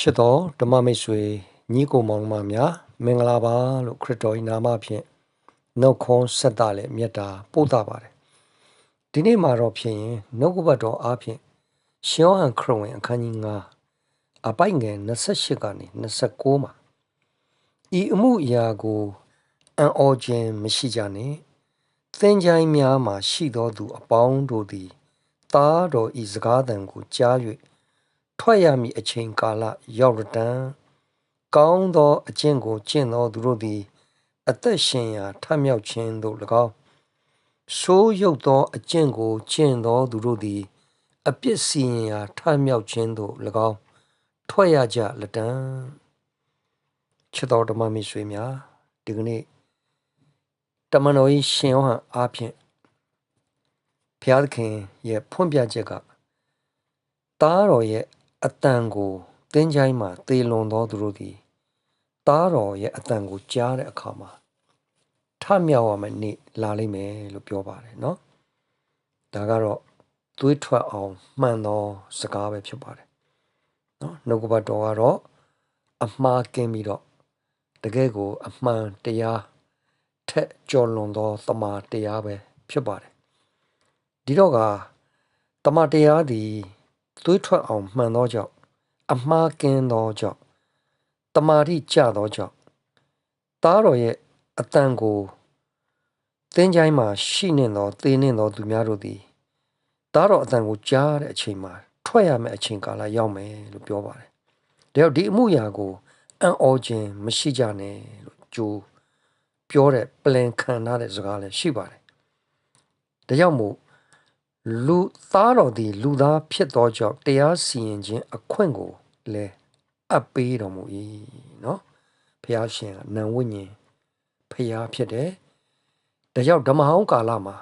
ချစ်တော်ဓမ္မမိတ်ဆွေညီကိုမောင်နှမများမင်္ဂလာပါလို့ခရစ်တော်၏နာမဖြင့်နှုတ်ခွန်းဆက်တာလည်းမြတ်တာပို့တာပါတယ်ဒီနေ့မှာတော့ဖြစ်ရင်နှုတ်ကပတ်တော်အားဖြင့်ရှောဟန်ခရစ်ဝင်အခန်းကြီး9အပိုင်ငယ်28ကနေ29မှာဤအမှုအရာကိုအံ့ဩခြင်းမရှိကြနှင့်သင်ချိုင်းများမှာရှိသောသူအပေါင်းတို့သည်သားတော်ဤစကားသံကိုကြား၍ ထွက်ရမည့်အချိန်ကာလရောက်ရတံကောင်းသောအကျင့်ကိုကျင့်သောသူတို့သည် အသက်ရှင်ရာထမြောက်ခြင်းသို့၎င်းဆိုးရုပ်သောအကျင့်ကိုကျင့်သောသူတို့သည် အပြစ်စီရင်ရာထမြောက်ခြင်းသို့၎င်းထွက်ရကြလက်တံချစ်တော်ဓမ္မမိတ်ဆွေများဒီကနေ့တမန်တော်ကြီးရှင်ယောဟန်အားဖြင့်ဘုရားသခင်ရဲ့ဖွင့်ပြချက်ကသားတော်ရဲ့ အတန်ကိုတင်းချိုင်းမှာသေလွန်သောသူတို့သည်သားတော်ရဲ့အတန်ကိုကြားတဲ့အခါမှာထမြောက်ရမယ့်နေ့လာလိမ့်မယ်လို့ပြောပါတယ်เนาะဒါကတော့သွေးထွက်အောင်မှန်သောစကားပဲဖြစ်ပါတယ်เนาะနှုတ်ကပတ်တော်ကတော့အမှားကင်းပြီးတော့တကယ်ကို အမှန်တရားထက်ကျော်လွန်သောတမန်တရားပဲဖြစ်ပါတယ်ဒီတော့ကတမန်တရားသည် သွေးထွက်အောင်မှန်သောကြောင့်အမှားကင်းသောကြောင့်တမာတိကျသောကြောင့်သားတော်ရဲ့အတန်ကိုသင်ချိုင်းမှာရှိနေသောသေနေသောသူများတို့သည်သားတော်အတန်ကိုကြားတဲ့အချိန်မှာထွက်ရမယ့်အချိန်ကာလရောက်မယ်လို့ပြောပါတယ်။ဒါကြောင့်ဒီအမှုရာကိုအံ့ဩခြင်းမရှိကြနဲ့လို့ကြိုးပြောတဲ့ plan ခံထားတဲ့စကားလည်းရှိပါတယ်။ဒါကြောင့်မို့ လူသားတော်သည် လူသားဖြစ်သောကြောင့်တရားစီရင်ခြင်းအခွင့်ကိုလည်းအပ်ပေးတော်မူ၏နော်ဖះရှင်ကနံဝိညာဉ်ဖះဖြစ်တယ်ဒါကြောင့်ဓမ္မဟောင်းကာလမှာ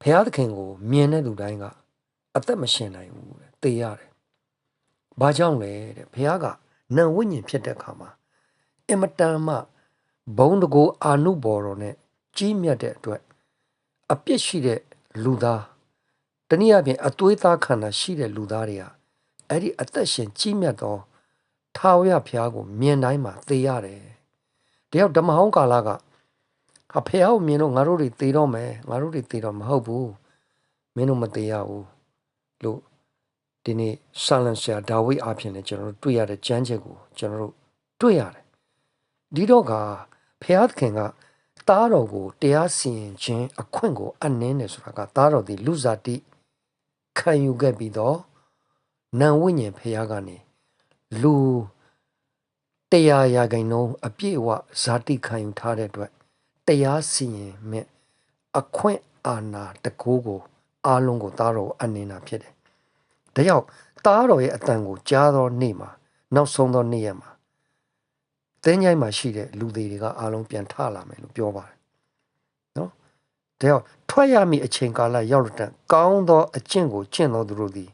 ဖះသခင်ကို မြင်တဲ့လူတိုင်းကအသက်မရှင်နိုင်ဘူးတဲ့သေရတယ်ဘာကြောင့်လဲတဲ့ဖះကနံဝိညာဉ်ဖြစ်တဲ့အခါမှာအင်မတန်မှဘုံတကိုအာနုဘော်တော်နဲ့ကြီးမြတ်တဲ့အတွက်အပြစ်ရှိတဲ့လူသား တနည်းအားဖြင့်အသွေးသားခန္ဓာရှိတဲ့လူသားတွေကအဲ့ဒီအသက်ရှင်ကြီးမြတ်သောထာဝရဘုရားကိုမြင်တိုင်းမှာသေရတယ်။တယောက်ဓမ္မဟောင်းကာလကဟာဖះကိုမြင်တော့ငါတို့တွေသေတော့မယ်ငါတို့တွေသေတော့မဟုတ်ဘူးမင်းတို့မသေရဘူးလို့ဒီနေ့ဆာလန်ဆရာဒါဝိဒ်အဖြစ်နဲ့ကျွန်တော်တို့တွေ့ရတဲ့ကြမ်းချက်ကိုကျွန်တော်တို့တွေ့ရတယ်ဒီတော့ကဖះသခင်ကသားတော်ကိုတရားစီရင်ခြင်းအခွင့်ကိုအနှင်းတယ်ဆိုတာကသားတော်ဒီလူစားတိ ခံယူခဲ့ပြီးတော့နံဝိညာဉ်ဖះကနေလူတရားရာခိုင်နှုန်းအပြည့်အဝဇာတိခံယူထားတဲ့အတွက်တရားစီရင်မြင့်အခွင့်အာဏာတကူကိုအားလုံးကိုသားတော်အနှင်းတာဖြစ်တယ်။ဒါကြောင့်သားတော်ရဲ့အတန်ကိုကြားသောနေ့မှာနောက်ဆုံးသောနေ့ရက်မှာတင်းကြိုင်းမှာရှိတဲ့လူတွေကအားလုံးပြန်ထလာမယ်လို့ပြောပါတယ်။နော်။ ဒါကြောင့်ထွက်ရမည့်အချိန်ကာလရောက်တဲ့ကောင်းသောအကျင့်ကိုကျင့်တော်သူတို့သည်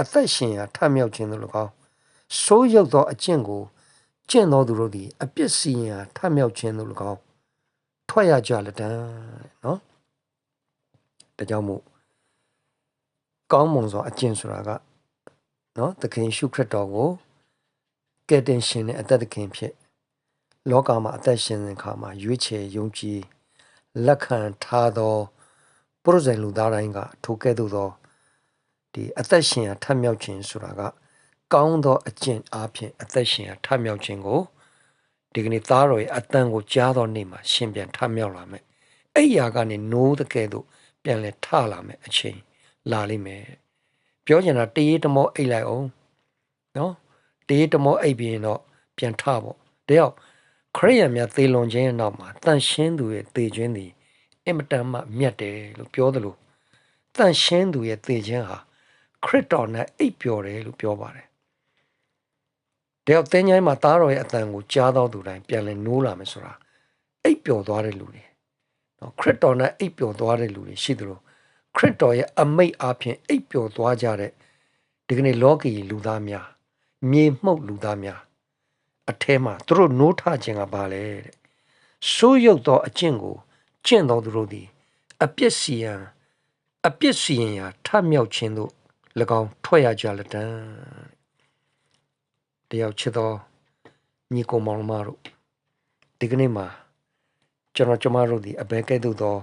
အသက်ရှင်ရာထမြောက်ခြင်းတို့၎င်းဆိုးရုပ်သောအကျင့်ကိုကျင့်တော်သူတို့သည်အပြစ်စီရင်ရာထမြောက်ခြင်းတို့၎င်းထွက်ရကြလက်တန်းနော်ဒါကြောင့်မို့ကောင်းမွန်စွာအကျင့်ဆိုတာကနော်သခင်ရှုခရစ်တော်ကိုကယ်တင်ရှင်နဲ့အသက်သခင်ဖြစ်လောကမှာအသက်ရှင်တဲ့အခါမှာရွေးချယ်ယုံကြည် လက်ခံထားသောပုရိသေလူသားတိုင်းကထိုကဲ့သို့သောဒီအသက်ရှင်ရာထမြောက်ခြင်းဆိုတာက ကောင်းသောအကျင့်အားဖြင့်အသက်ရှင်ရာထမြောက်ခြင်းကိုဒီကနေ့သားတော်ရဲ့အတန်ကိုကြားသောနေ့မှာရှင်ပြန်ထမြောက်လာမယ်။အဲ့ရာကနေနိုးတဲ့ကဲ့သို့ပြန်လဲထလာမယ်အချိန်လာလိမ့်မယ်။ပြောချင်တာတရေတမောအိတ်လိုက်အောင်နော်တရေတမောအိတ်ပြီးရင်တော့ပြန်ထပေါ့။ဒါကြောင့် ခရိယံများသေလွန်ခြင်းရဲ့နောက်မှာတန်ရှင်းသူရဲ့သေခြင်းသည်အင်မတန်မှမြတ်တယ်လို့ပြောသလိုတန်ရှင်းသူရဲ့သေခြင်းဟာခရစ်တော်နဲ့အိပ်ပျော်တယ်လို့ပြောပါတယ်တယောက်သင်္ချိုင်းမှာသားတော်ရဲ့အတန်ကိုကြားတော်သူတိုင်းပြန်လဲနိုးလာမယ်ဆိုတာအိပ်ပျော်သွားတဲ့လူတွေနော်ခရစ်တော်နဲ့အိပ်ပျော်သွားတဲ့လူတွေရှိသလိုခရစ်တော်ရဲ့အမိတ်အပြင်အိပ်ပျော်သွားကြတဲ့ဒီကနေ့လောကီလူသားများမြေမှုတ်လူသားများ အထဲမှာသူတို့နိုးထခြင်းကပါလေတဲ့ဆိုးရုပ်သောအကျင့်ကိုကျင့်တော်သူတို့သည် အပြစ်စီရန်အပြစ်စီရင်ရာထမြောက်ခြင်းတို့၎င်းထွက်ရကြလက်တံတယောက်ချစ်သောညီကိုမောင်မတို့ဒီကနေ့မှာကျွန်တော်ကျမတို့ဒီအဘဲကဲ့သို့သော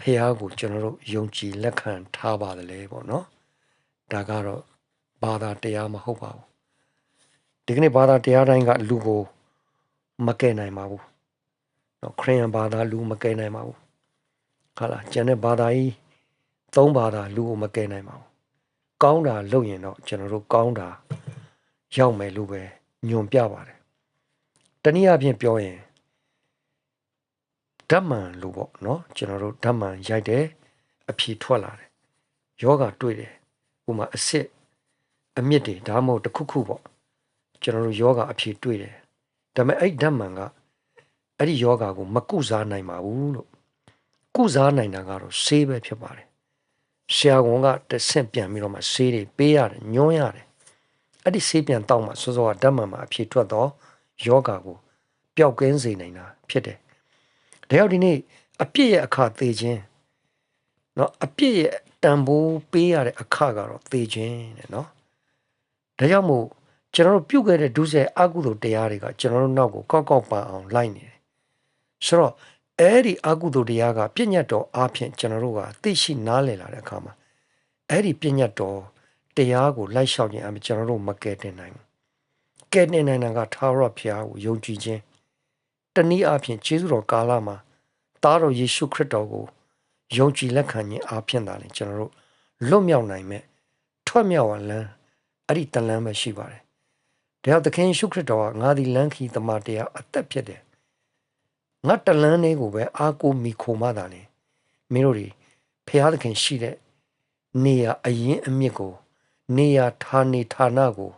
ဖះကိုကျွန်တော်တို့ယုံကြည်လက်ခံထားပါတယ်လေပေါ့နော်ဒါကတော့ဘာသာတရားမဟုတ်ပါဘူး ဒီကနေ့ဘာသာတရားတိုင်းကလူကိုမကဲနိုင်ပါဘူးနော်ခရစ်ယာန်ဘာသာလူမကဲနိုင်ပါဘူးဟာလားကျန်တဲ့ဘာသာကြီးသုံးဘာသာလူကိုမကဲနိုင်ပါဘူးကောင်းတာလုပ်ရင်တော့ကျွန်တော်တို့ကောင်းတာရောက်မယ်လို့ပဲညွန်ပြပါတယ်တနည်းအားဖြင့်ပြောရင်ဓမ္မန်လို့ပေါ့နော်ကျွန်တော်တို့ဓမ္မန်ရိုက်တယ်အဖြေထွက်လာတယ်ယောဂတွေ့တယ်ဥမာအစ်စ်အမြင့်တွေဒါမှမဟုတ်တစ်ခုခုပေါ့ ကျွန်တော်တို့ယောဂအဖြေတွေ့တယ်ဒါပေမဲ့အဲ့ဓမ္မန်ကအဲ့ဒီယောဂကိုမကုစားနိုင်ပါဘူးလို့ကုစားနိုင်တာကတော့ဆေးပဲဖြစ်ပါတယ်ဆရာဝန်ကတဆင့်ပြန်ပြီးတော့မှဆေးတွေပေးရတယ်ညွှန်းရတယ်အဲ့ဒီဆေးပြန်တောက်မှစောစောကဓမ္မန်မှာအဖြေထွက်တော့ယောဂကိုပျောက်ကင်းစေနိုင်တာဖြစ်တယ်ဒါကြောင့်ဒီနေ့အပြစ်ရဲ့အခါသေခြင်းเนาะအပြစ်ရဲ့တန်ဖိုးပေးရတဲ့အခါကတော့သေခြင်းတဲ့เนาะဒါကြောင့်မို့ ကျွန်တော်တို့ပြုတ်ခဲ့တဲ့ဒုစရိုက်အကုသိုလ်တရားတွေကကျွန်တော်တို့နောက်ကိုကောက်ကောက်ပန်အောင်လိုက်နေတယ်ဆိုတော့အဲ့ဒီအကုသိုလ်တရားကပြည့်ညတ်တော်အားဖြင့်ကျွန်တော်တို့ကသိရှိနားလည်လာတဲ့အခါမှာအဲ့ဒီပြည့်ညတ်တော်တရားကိုလိုက်လျှောက်ခြင်းအပြင်ကျွန်တော်တို့မကယ်တင်နိုင်ဘူးကယ်တင်နိုင်တာကထာဝရဘုရားကိုယုံကြည်ခြင်းတနည်းအားဖြင့်ယေရှုတော်ကာလမှာသားတော်ယေရှုခရစ်တော်ကိုယုံကြည်လက်ခံခြင်းအားဖြင့်သာလေကျွန်တော်တို့လွတ်မြောက်နိုင်မဲ့ထွက်မြောက်အောင်လမ်းအဲ့ဒီတလမ်းပဲရှိပါတယ်။ ဒါကြောင့်သခင်ယေရှုခရစ်တော်ကငါသည်လမ်းခီတမန်တရားအသက်ဖြစ်တယ်။ငါတလမ်းလေးကိုပဲအားကိုးမိခိုမှသာလေမင်းတို့တွေဖျားသခင်ရှိတဲ့နေရာအရင်အမြစ်ကို နေရာဌာနေဌာနကို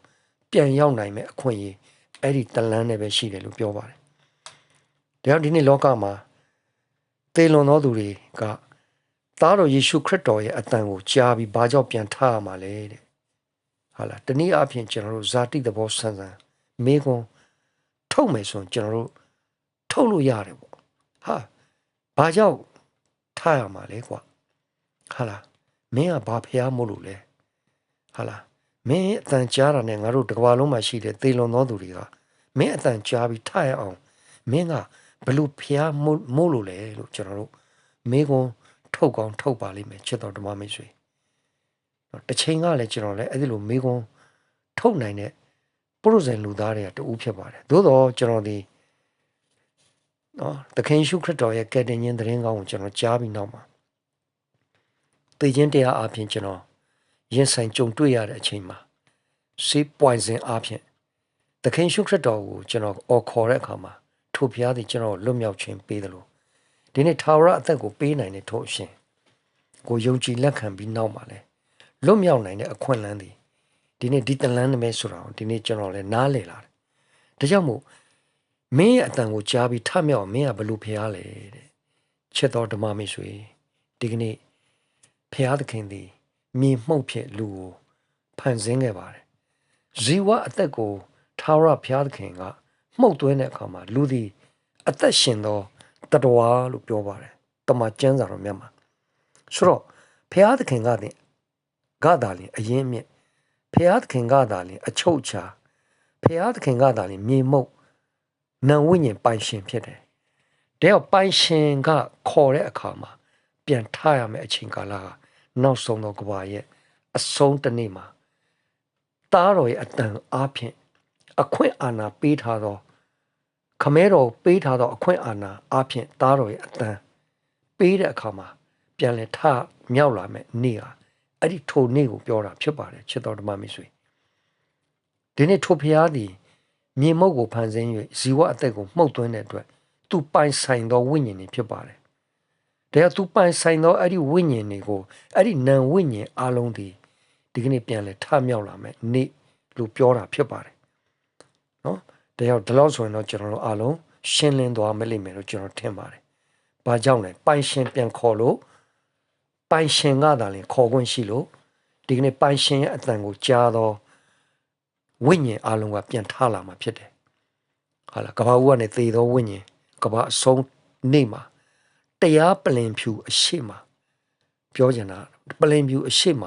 ပြန်ရောက်နိုင်မဲ့အခွင့်အရေးအဲ့ဒီတလန်းနဲ့ပဲရှိတယ်လို့ပြောပါတယ်။ဒါကြောင့်ဒီနေ့လောကမှာသေလွန်သောသူတွေကသားတော်ယေရှုခရစ်တော်ရဲ့အတန်ကိုကြားပြီးဘာကြောင့်ပြန်ထရမှာလဲတဲ့ ဟာလားတနည်းအားဖြင့်ကျွန်တော်တို့ဇာတိသဘောဆန်းဆန်းမေကွန်ထုတ်မယ်ဆိုရင်ကျွန်တော်တို့ထုတ်လို့ရတယ်ပေါ့ဟာဘာကြောင့်ထရမှာလဲကွာဟာလားမင်းကဘာဖျားမို့လို့လဲဟာလားမင်းအတန်ကြားတာနဲ့ငါတို့တကဘာလုံးမှာရှိတဲ့သေလွန်သောသူတွေကမင်းအတန်ကြားပြီးထရအောင်မင်းကဘလို့ဖျားမို့လို့လဲလို့ကျွန်တော်တို့မေကွန်ထုတ်ကောင်းထုတ်ပါလိမ့်မယ်ချစ်တော်ဓမ္မမိတ်ဆွေနော် တစ်ချိန်ကလည်းကျွန်တော်လည်းအဲ့ဒီလိုမေကွန်ထုတ်နိုင်တဲ့ပုရုဇဉ်လူသားတွေကတူဖြစ်ပါတယ်သို့တော့ကျွန်တော်ဒီနော်သခင်ရှုခရစ်တော်ရဲ့ကယ်တင်ခြင်းသတင်းကောင်းကိုကျွန်တော်ကြားပြီးနောက်မှာသိခြင်းတရားအပြင်ကျွန်တော်ရင်ဆိုင်ကြုံတွေ့ရတဲ့အချိန်မှာစေးပွိုင်စင်အပြင်သခင်ရှုခရစ်တော်ကိုကျွန်တော်အော်ခေါ်တဲ့အခါမှာထိုဖျားသည်ကျွန်တော်လွတ်မြောက်ခြင်းပေးတယ်လို့ဒီနေ့ထာဝရအသက်ကိုပေးနိုင်တဲ့ထိုအရှင်ကိုယုံကြည်လက်ခံပြီးနောက်မှာလဲ လွတ်မြောက်နိုင်တဲ့အခွင့်အလမ်းသည်ဒီနေ့ဒီတလန်းနမဲဆိုတာကိုဒီနေ့ကျွန်တော်လည်းနားလည်လာတယ်။ဒါကြောင့်မို့မင်းရဲ့အတန်ကိုကြားပြီးထမြောက်မင်းကဘလို့ဖျားလဲတဲ့။ချက်တော်ဓမ္မမိတ်ဆွေဒီကနေ့ဖျားသခင်သည်မြေမှုန့်ဖြစ်လူကိုဖန်ဆင်းခဲ့ပါတယ်။ဇီဝအသက်ကိုထာဝရဘုရားသခင်ကမှုတ်သွင်းတဲ့အခါမှာလူသည်အသက်ရှင်သောတတဝါလို့ပြောပါတယ်တမန်ကျမ်းစာတော်မြတ်မှာဆိုတော့ဘုရားသခင်ကတင် ဂသာလင်အရင်မြင့်ဘုရားသခင်ကသာလင်အချုပ်ချာဘုရားသခင်ကသာလင်မြေမုတ်နံဝိညာဉ်ပိုင်ရှင်ဖြစ်တယ်တဲ့ပိုင်ရှင်ကခေါ်တဲ့အခါမှာပြန်ထရမယ်အချိန်ကာလကနောက်ဆုံးသောကဘာရဲ့အဆုံးတစ်နေ့မှာတားတော်ရဲ့အတန်အားဖြင့်အခွင့်အာဏာပေးထားသောခမဲတော်ပေးထားသောအခွင့်အာဏာအပြင်သားတော်ရဲ့အတန်းပေးတဲ့အခါမှာပြန်လဲထမြောက်လာမဲ့နေ့ဟာ အဲ့ဒီထိုနေ့ကိုပြောတာဖြစ်ပါတယ်ချစ်တော်ဓမ္မမိတ်ဆွေဒီနေ့ထိုဖျားသည်မြေမုတ်ကိုဖန်ဆင်း၍ဇီဝအသက်ကိုမှုတ်သွင်းတဲ့အတွက်သူပိုင်ဆိုင်သောဝိညာဉ်တွေဖြစ်ပါတယ်ဒါကြောင့်သူပိုင်ဆိုင်သောအဲ့ဒီဝိညာဉ်တွေကိုအဲ့ဒီနံဝိညာဉ်အလုံးဒီဒီကနေ့ပြန်လဲထမြောက်လာမဲ့နေ့လို့ပြောတာဖြစ်ပါတယ်နော်တယောက်ဒီလောက်ဆိုရင်တော့ကျွန်တော်တို့အားလုံးရှင်းလင်းသွားမလိမ့်မယ်လို့ကျွန်တော်ထင်ပါတယ်။ဘာကြောင့်လဲပိုင်ရှင်ပြန်ခေါ်လို့ ပိုင်ရှင်ကသာလင်ခေါ်ခွင့်ရှိလို့ဒီကနေ့ပိုင်ရှင်ရဲ့အတန်ကိုကြားတော့ဝိညာဉ်အလုံးကပြန်ထလာမှာဖြစ်တယ်။ဟာလားကဘာဦးကနေသေသောဝိညာဉ်ကဘာအဆုံးနေ့မှာတရားပလင်ဖြူအရှိမပြောချင်တာပလင်ဖြူအရှိမ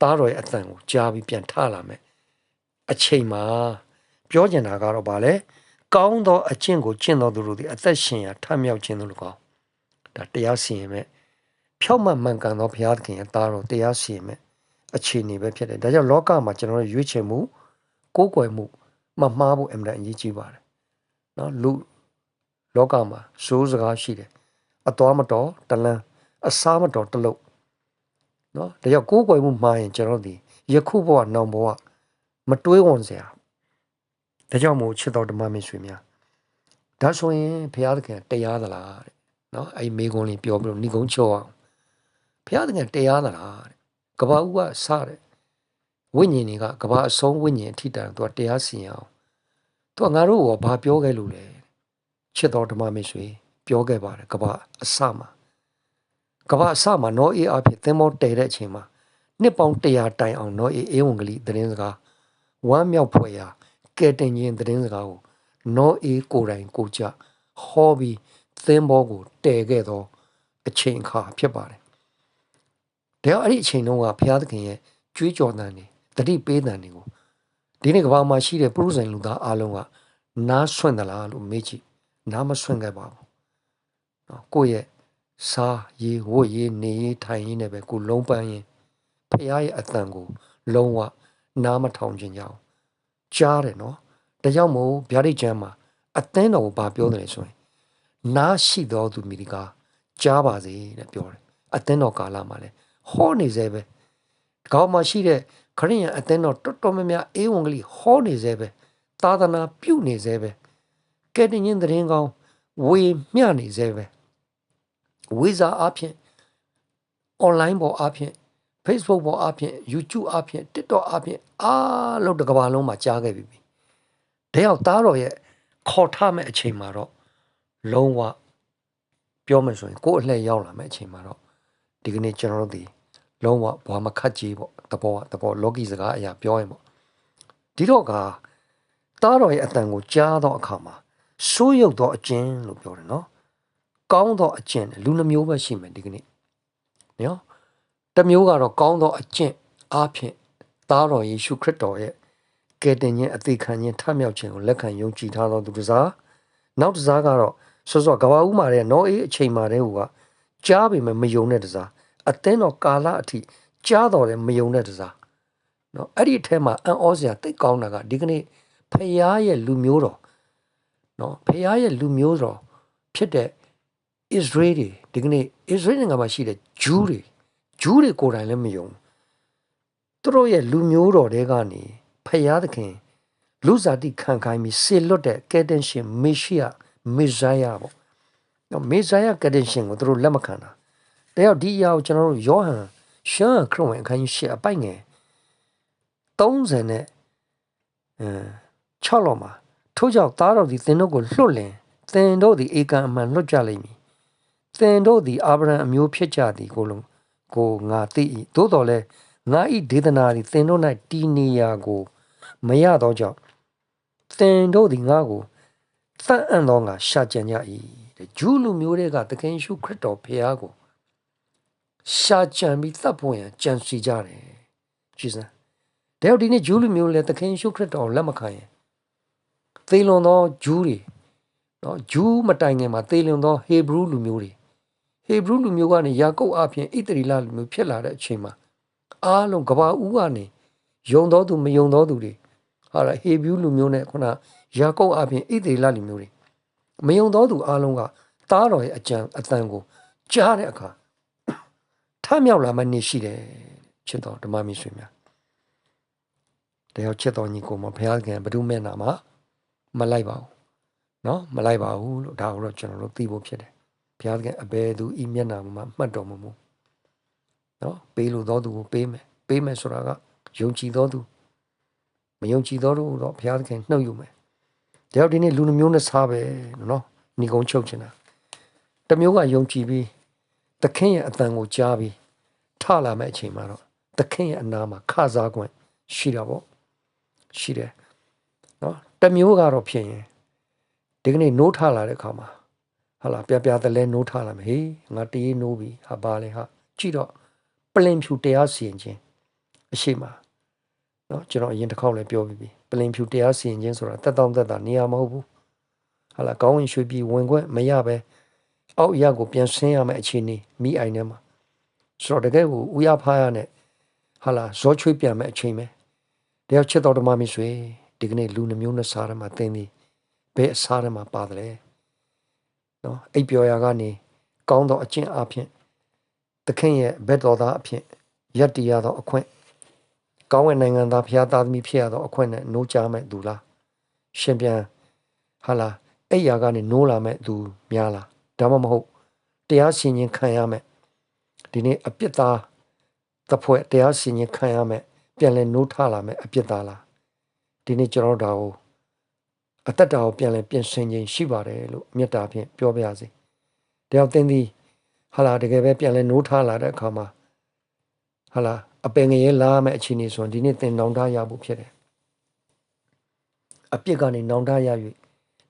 သားတော်ရဲ့အတန်ကိုကြားပြီးပြန်ထလာမယ်အချိန်မှာပြောကျင်တာကတော့ဗာလဲကောင်းသောအကျင့်ကိုကျင့်တော်သူတို့သည်အသက်ရှင်ရာထမြောက်ခြင်းတို့၎င်းဒါတရားစီရင်မဲ့ ဖြောက်မှန်မှန်ကန်သောဘုရားသခင်ရဲ့သားတော်တရားစီရင်မဲ့အခြေအနေပဲဖြစ်တယ်ဒါကြောင့်လောကမှာကျွန်တော်တို့ရွေးချယ်မှုကိုးကွယ်မှုမမှားဖို့အမှန်တန်အရေးကြီးပါတယ်နော်လူလောကမှာစိုးစကားရှိတယ်အတော်မတော်တလန်းအစားမတော်တလုတ်နော်ဒါကြောင့်ကိုးကွယ်မှုမှားရင်ကျွန်တော်တို့ဒီယခုဘဝနောင်ဘဝမတွေးဝန်စရာဒါကြောင့်မို့ချစ်တော်ဓမ္မမင်းဆွေများဒါဆိုရင်ဘုရားသခင်တရားသလားတဲ့နော်အဲ့မိကုံးလေးပြောပြီးတော့ဏိကုံးချောအောင် ဘုရားသခင်တရားသလားတဲ့ကဘာဦးကစတဲ့ဝိညာဉ်တွေကကဘာအဆုံးဝိညာဉ်အထိတန်သူကတရားစီရင်အောင်သူကငါတို့ကဘာပြောခဲ့လို့လဲချစ်တော်ဓမ္မမင်းဆွေပြောခဲ့ပါတယ်ကဘာအစမှာကဘာအစမှာနောအေးအဖြစ်သင်္ဘောတည်တဲ့အချိန်မှာနှစ်ပေါင်း100တိုင်အောင်နောအေးအေဝံဂလိသတင်းစကားဝမ်းမြောက်ဖွယ်ရာကဲတင်ခြင်းသတင်းစကားကိုနောအေးကိုယ်တိုင်ကိုကြဟောပြီးသင်္ဘောကိုတည်ခဲ့သောအချိန်အခါဖြစ်ပါတယ်။ ဒါအဲ့ဒီအချိန်တုန်းကဘုရားသခင်ရဲ့ကြွေးကြော်သံတွေတတိပေးသံတွေကိုဒီနေ့ကဘာမှာရှိတဲ့ပုရုဇဉ်လူသားအလုံးကနားဆွင့်သလားလို့မေးကြည့်နားမဆွင့်ခဲ့ပါဘူး။နော်ကိုယ့်ရဲ့စားရေဝတ်ရေနေရေထိုင်ရေနဲ့ပဲကိုလုံးပန်းရင်ဖခင်ရဲ့အတန်ကို လုံးဝနားမထောင်ခြင်းကြောင့်ကြားတယ်နော်။ဒါကြောင့်မို့ဗျာဒိတ်ကျမ်းမှာအသင်းတော်ကိုဘာပြောတယ်လဲဆိုရင် နားရှိတော်သူမိဒီကကြားပါစေတဲ့ပြောတယ်။အသင်းတော်ကာလမှာလဲ ဟောနေစေပဲ။ကောင်းမှရှိတဲ့ခရိယန်အသင်းတော်တော်တော်များများအေဝံဂလိဟောနေစေပဲ။သာသနာပြုနေစေပဲ။ကဲတင်ရင်သတင်းကောင်းဝေမျှနေစေပဲ။ဝေစာအဖြစ် online ပေါ်အဖြစ် Facebook ပေါ်အဖြစ် YouTube အဖြစ် TikTok အဖြစ်အားလုံးတစ်ကမ္ဘာလုံးမှာကြားခဲ့ပြီ။ဒါရောက်သားတော်ရဲ့ခေါ်ထားမဲ့အချိန်မှာတော့လုံးဝပြောမယ်ဆိုရင်ကိုယ်အလှည့်ရောက်လာမဲ့အချိန်မှာတော့ဒီကနေ့ကျွန်တော်တို့ဒီ လုံးဝဘွာမခတ်ကြီးပေါ့တဘောတဘောလောကီစကားအရာပြောရင်ပေါ့ဒီတော့ကသားတော်ရဲ့အတန်ကိုကြားတော့အခါမှာစိုးရုပ်သောအကျဉ်လို့ပြောတယ်နော်ကောင်းသောအကျင့်လူနှမျိုးပဲရှိမယ်ဒီကနေ့နော်တမျိုးကတော့ကောင်းသောအကျင့်အားဖြင့်သားတော်ယေရှုခရစ်တော်ရဲ့ကယ်တင်ခြင်းအသေးခံခြင်းထမြောက်ခြင်းကိုလက်ခံယုံကြည်ထားသောသူတစားနောက်တစားကတော့စောစောကဘာဦးမာတဲ့နောအေးအချိန်မာတဲ့ဟူကကြားပေမဲ့မယုံတဲ့တစား အသင်းတော်ကာလအထိကြားတော်တယ်မယုံတဲ့တစားနော်အဲ့ဒီအထက်မှာအံ့ဩစရာတိတ်ကောင်းတာကဒီကနေ့ဖရားရဲ့လူမျိုးတော်နော်ဖရားရဲ့လူမျိုးတော်ဖြစ်တဲ့ Israel တွေဒီကနေ့ Israel နိုင်ငံမှာရှိတဲ့ဂျူးတွေဂျူးတွေကိုယ်တိုင်လည်းမယုံသူတို့ရဲ့လူမျိုးတော်တွေကနေဖယားသခင်လူစားတိခံခိုင်းပြီးဆေလွတ်တဲ့ကယ်တင်ရှင်မေရှိယမေဇာယပေါ့နော်မေဇာယကယ်တင်ရှင်ကိုသူတို့လက်မခံတာ တဲ့ရောက်ဒီအရာကိုကျွန်တော်တို့ယောဟန်ရှမ်းခရစ်ဝင်အခန်းကြီး၈အပိုက်ငယ်30နဲ့အဲ6လောက်မှာထို့ကြောင့်သားတော်သည်သင်တို့ကိုလွတ်လင်သင်တို့သည်ဧကန်အမှန်လွတ်ကြလိမ့်မည်သင်တို့သည်အာဗြဟံအမျိုးဖြစ်ကြသည်ကိုလုံးကိုငါသိ၏သို့တော်လည်းငါဤဒေသနာသည်သင်တို့၌တည်နေရာကိုမရသောကြောင့်သင်တို့သည်ငါကိုသန့်အံ့သောငါရှာကြံကြ၏တဲ့ဂျူးလူမျိုးတွေကသခင်ရှုခရစ်တော်ဖခင်ကို ရှာကြံပြီးသတ်ဖို့ရန်ကြံစီကြတယ်ဂျေဇန်ဒါကြောင့်ဒီနေ့ဂျူးလူမျိုးလည်းသခင်ရှုခရစ်တော်လက်မခံရင်သေလွန်သောဂျူးတွေနော်ဂျူးမတိုင်ခင်မှာသေလွန်သောဟေဘရုလူမျိုးတွေဟေဘရုလူမျိုးကနေယာကုပ်အပြင်ဣသရေလလူမျိုးဖြစ်လာတဲ့အချိန်မှာအားလုံးကဘာဦးကနေယုံတော်သူမယုံတော်သူတွေဟာဟေဘရုလူမျိုးနဲ့ခုနယာကုပ်အပြင်ဣသရေလလူမျိုးတွေမယုံတော်သူအားလုံးကသားတော်ရဲ့အကြံအတန်ကိုကြားတဲ့အခါထ မြောက်လာမှနေရှိတယ်ချစ်တော်ဓမ္မမင်းဆွေများတယောက်ချစ်တော်ညီကိုမဘုရားခင်ဘုဒ္ဓမဲ့နာမှာမလိုက်ပါဘူးเนาะမလိုက်ပါဘူးလို့ဒါကိုတော့ကျွန်တော်တို့သိဖို့ဖြစ်တယ်ဘုရားခင်အဘယ်သူဤမျက်နာမှာမှတ်တော်မမူเนาะပေးလို့တော်သူကိုပေးမယ်ပေးမယ်ဆိုတာကယုံကြည်တော်သူမယုံကြည်တော်သူတော့ဘုရားခင်နှုတ်ယူမယ်တယောက်ဒီနေ့လူမျိုးနဲ့စားပဲเนาะညီကုန်းချုပ်ချင်တာတမျိုးကယုံကြည်ပြီးသခင်ရဲ့အတန်ကိုကြားပြီး ထလာမဲ့အချိန်မှာတော့သခင်ရဲ့အနာမှာခစားခွင့်ရှိတာပေါ့ရှိတယ်နော်တမျိုးကတော့ဖြစ်ရင်ဒီကနေ့နိုးထလာတဲ့အခါမှာဟာလာပြပြတလဲနိုးထလာမယ်ဟေးငါတေးနိုးပြီဟာပါလေဟာကြည့်တော့ပလင်ဖြူတရားစီရင်ခြင်းအရှိမနော်ကျွန်တော်အရင်တစ်ခေါက်လည်းပြောပြီးပြီပလင်ဖြူတရားစီရင်ခြင်းဆိုတာတက်တောင့်တက်တာနေရာမဟုတ်ဘူးဟာလာကောင်းဝင်ရွှေပြည်ဝင်ခွင့်မရပဲအောက်အရာကိုပြန်ဆင်းရမယ်အခြေအနေမိအိုင်ထဲမှာ ဆိုတော့တကယ်ကိုဥရဖားရနဲ့ဟာလာဇောချွေးပြန်မယ့်အချိန်ပဲတယောက်ချစ်တော်ဓမ္မမိတ်ဆွေဒီကနေ့လူနှမျိုးနဲ့စားထဲမှာသင်သည်ဘယ်အစားထဲမှာပါတယ်လဲနော်အိပ်ပျော်ရာကနေကောင်းသောအကျင့်အဖြစ်သခင်ရဲ့ဘက်တော်သားအဖြစ်ယက်တီရသောအခွင့်ကောင်းတဲ့နိုင်ငံသားဖျားသားသမီးဖြစ်ရသောအခွင့်နဲ့နိုးကြမဲ့သူလားရှင်ပြန်ဟာလားအဲ့ရာကနေနိုးလာမဲ့သူများလားဒါမှမဟုတ်တရားရှင်ရင်ခံရမဲ့ ဒီနေ့အပြစ်သားတဖွဲ့တရားရှင်ရင်ခံရမဲ့ပြန်လဲနိုးထလာမဲ့အပြစ်သားလားဒီနေ့ကျွန်တော်တို့ဒါကိုအသက်တာကိုပြန်လဲပြင်ဆင်ခြင်းရှိပါတယ်လို့မေတ္တာဖြင့်ပြောပြရစီတယောက်သင်သည်ဟာလာတကယ်ပဲပြန်လဲနိုးထလာတဲ့အခါမှာဟာလာအပင်ငရဲလာမဲ့အချိန်ကြီးဆိုရင်ဒီနေ့သင်နောင်တရဖို့ဖြစ်တယ်အပြစ်ကနေနောင်တရ၍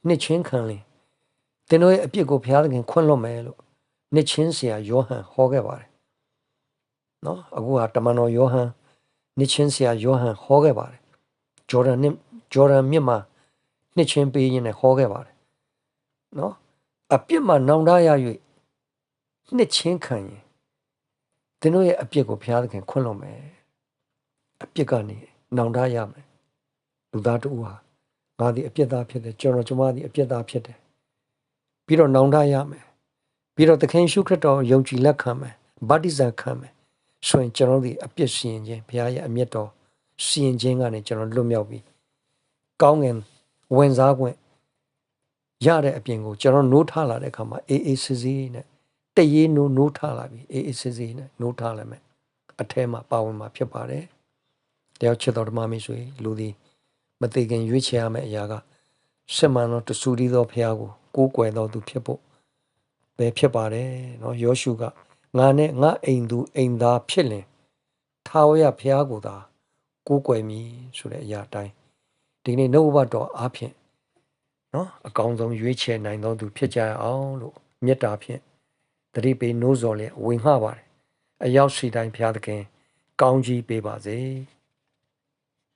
နှစ်ချင်းခံလင်သင်တို့ရဲ့အပြစ်ကိုဘုရားသခင်ခွင့်လွှတ်မယ်လို့နှစ်ချင်းဆရာယောဟန်ဟောခဲ့ပါတယ် နော်အခုကတမန်တော်ယောဟန်နှစ်ချင်းဆရာယောဟန်ဟောခဲ့ပါတယ်ဂျော်ဒန်နှစ်ဂျော်ဒန်မြစ်မှာနှစ်ချင်းပေးရင်းနဲ့ဟောခဲ့ပါတယ်နော်အပြစ်မှာနောင်တရ၍နှစ်ချင်းခံရင်သင်တို့ရဲ့အပြစ်ကိုဘုရားသခင်ခွင့်လွှတ်မယ်အပြစ်ကနေနောင်တရမယ်လူသားတို့ဟာငါသည်အပြစ်သားဖြစ်တယ်ကျွန်တော်ကျွန်မသည်အပြစ်သားဖြစ်တယ်ပြီးတော့နောင်တရမယ်ပြီးတော့သခင်ရှုခရစ်တော်ယုံကြည်လက်ခံမယ်ဗတ္တိဇံခံမယ် ဆိုရင်ကျွန်တော်တို့အပြစ်စီရင်ခြင်းဘုရားရဲ့အမျက်တော်စီရင်ခြင်းကနေကျွန်တော်လွတ်မြောက်ပြီးကောင်းငင်ဝင်စားခွင့်ရတဲ့အပြင်ကိုကျွန်တော်နိုးထလာတဲ့အခါမှာအေးအေးဆေးဆေးနဲ့တရေနိုးနိုးထလာပြီးအေးအေးဆေးဆေးနဲ့နိုးထလာမယ်အထဲမှာပါဝင်မှာဖြစ်ပါတယ်တယောက်ချစ်တော်ဓမ္မမိတ်ဆွေလူသည်မသိခင်ရွေးချယ်ရမယ့်အရာကရှမန်တော်တဆူရီသောဖះကိုကိုးကွယ်တော်သူဖြစ်ဖို့ပဲဖြစ်ပါတယ်เนาะယောရှုက ငါနဲ့ငါအိမ်သူအိမ်သားဖြစ်လင်ထာဝရဘုရားကိုသာကိုးကွယ်မည်ဆိုတဲ့အရာတိုင်းဒီနေ့နှုတ်ဘတ်တော်အားဖြင့်နော်အကောင်းဆုံးရွေးချယ်နိုင်သောသူဖြစ်ကြရအောင်လို့မေတ္တာဖြင့်တတိပေနိုးစော်လျက်ဝင်ငှပါတယ်အရောက်ရှိတိုင်းဘုရားသခင် ကောင်းကြီးပေးပါစေ။